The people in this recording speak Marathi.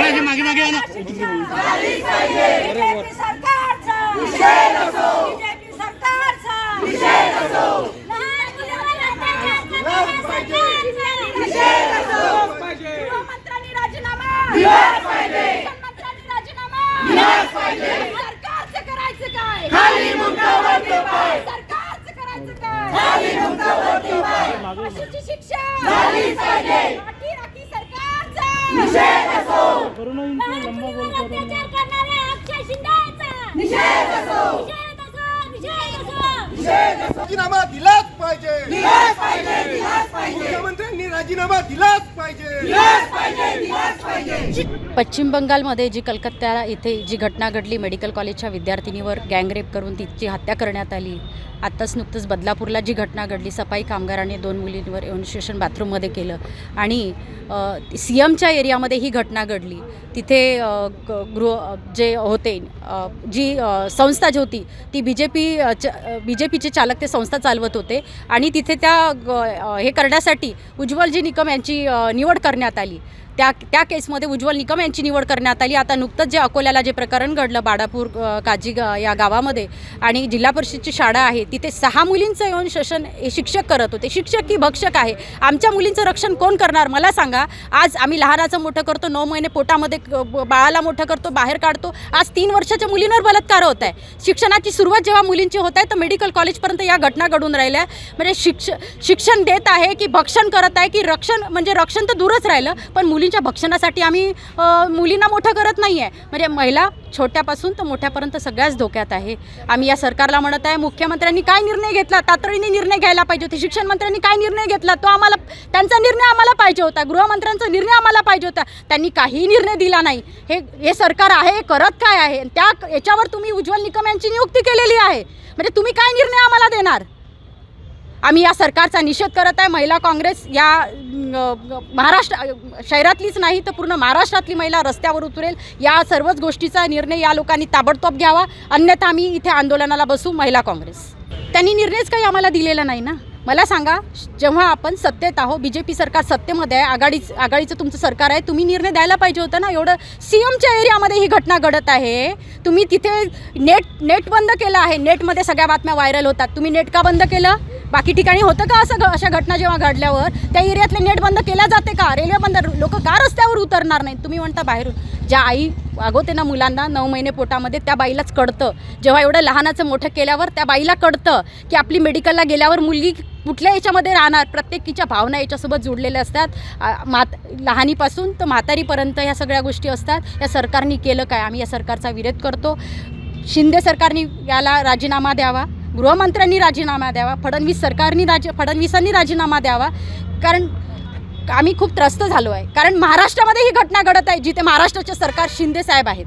मागे मागे मागे या ना सरकारचा करायचं काय खाली मुंडावरती पाय सरकारचं करायचं काय खाली मुंडावरती पाय फाशीची शिक्षा झालीच पाहिजे राखी राखी सरकारचा निषेध निषेध असो. राजीनामा दिलाच पाहिजे. मुख्यमंत्र्यांनी राजीनामा दिलाच पाहिजे. जी पश्चिम बंगालमध्ये जी कलकत्ता इथे जी घटना घडली मेडिकल कॉलेजच्या विद्यार्थिनीवर गँगरेप करून तिची हत्या करण्यात आली. आत्ताच नुकतंच बदलापूरला जी घटना घडली सफाई कामगारांनी दोन मुलींवर येऊन स्टेशन बाथरूममध्ये केलं आणि सी एमच्या एरियामध्ये ही घटना घडली. तिथे ग- गृह जे होते जी संस्था जी होती ती B J P B J पीचे चालक ते संस्था चालवत होते आणि तिथे त्या ग- हे करण्यासाठी उज्ज्वलजी निकम यांची निवड करण्यात आली. त्या त्या केसमध्ये उज्ज्वल निकम यांची निवड करण्यात आली. आता नुकतंच जे अकोल्याला जे प्रकरण घडलं बाडापूर काजी गा या गावामध्ये आणि जिल्हा परिषदची शाळा आहे तिथे सहा मुलींचं येऊन शोषण हे शिक्षक करत होते. शिक्षक की भक्षक आहे? आमच्या मुलींचं रक्षण कोण करणार? मला सांगा. आज आम्ही लहानाचं मोठं करतो नऊ महिने पोटामध्ये बाळाला मोठं करतो बाहेर काढतो. आज तीन वर्षाच्या मुलींवर बलात्कार होत आहे. शिक्षणाची सुरुवात जेव्हा मुलींची होत आहे तर मेडिकल कॉलेजपर्यंत या घटना घडून राहिल्या. म्हणजे शिक्ष शिक्षण देत आहे की भक्षण करत आहे की रक्षण म्हणजे रक्षण तर दूरच राहिलं पण मुलींच्या भक्षणासाठी आम्ही मुलींना मोठं करत नाही आहे म्हणजे महिला छोट्यापासून तर मोठ्यापर्यंत सगळ्याच धोक्यात आहे. आम्ही या सरकारला म्हणत आहे मुख्यमंत्र्यांनी काय निर्णय घेतला? तातडीने निर्णय घ्यायला पाहिजे होते. शिक्षण मंत्र्यांनी काय निर्णय घेतला? तो आम्हाला त्यांचा निर्णय आम्हाला पाहिजे होता. गृहमंत्र्यांचा निर्णय आम्हाला पाहिजे होता. त्यांनी काही निर्णय दिला नाही. हे हे सरकार आहे हे करत काय आहे? त्या याच्यावर तुम्ही उज्ज्वल निकम यांची नियुक्ती केलेली आहे. म्हणजे तुम्ही काय निर्णय आम्हाला देणार? आम्ही या सरकारचा निषेध करत आहे. महिला काँग्रेस या महाराष्ट्र शहरातलीच नाही तर पूर्ण महाराष्ट्रातली महिला रस्त्यावर उतरेल. या सर्वच गोष्टीचा निर्णय या लोकांनी ताबडतोब घ्यावा. अन्यथा आम्ही इथे आंदोलनाला बसू महिला काँग्रेस. त्यांनी निर्णयच काही आम्हाला दिलेला नाही ना. मला सांगा जेव्हा आपण सत्तेत आहो बी जे पी सरकार सत्तेमध्ये आहे आघाडीच आघाडीचं तुमचं सरकार आहे तुम्ही निर्णय द्यायला पाहिजे होता ना? एवढं सी एमच्या एरियामध्ये ही घटना घडत आहे. तुम्ही तिथे नेट नेट बंद केलं आहे. नेटमध्ये सगळ्या बातम्या व्हायरल होतात. तुम्ही नेट का बंद केलं? बाकी ठिकाणी होतं का असं घ- अशा घटना जेव्हा घडल्यावर? त्या एरियातले नेट बंद केल्या जाते का? रेल्वे बंद लोक का रस्त्यावर उतरणार नाहीत? तुम्ही म्हणता बाहेरून ज्या आई वागवते ना मुलांना नऊ महिने पोटामध्ये त्या बाईलाच कळतं. जेव्हा एवढं लहानाचं मोठं केल्यावर त्या बाईला कळतं की आपली मेडिकलला गेल्यावर मुलगी कुठल्या याच्यामध्ये राहणार? प्रत्येकीच्या भावना याच्यासोबत जुडलेल्या असतात. मात लहानीपासून तर म्हातारीपर्यंत ह्या सगळ्या गोष्टी असतात. या सरकारने केलं काय? आम्ही या सरकारचा विरोध करतो. शिंदे सरकारने याला राजीनामा द्यावा. गृहमंत्र्यांनी राजीनामा द्यावा फडणवीस सरकारनी राज फडणवीसांनी राजीनामा द्यावा. कारण आम्ही खूप त्रस्त झालो आहे. कारण महाराष्ट्रामध्ये ही घटना घडत आहे जिथे महाराष्ट्राचे सरकार शिंदे साहेब आहेत.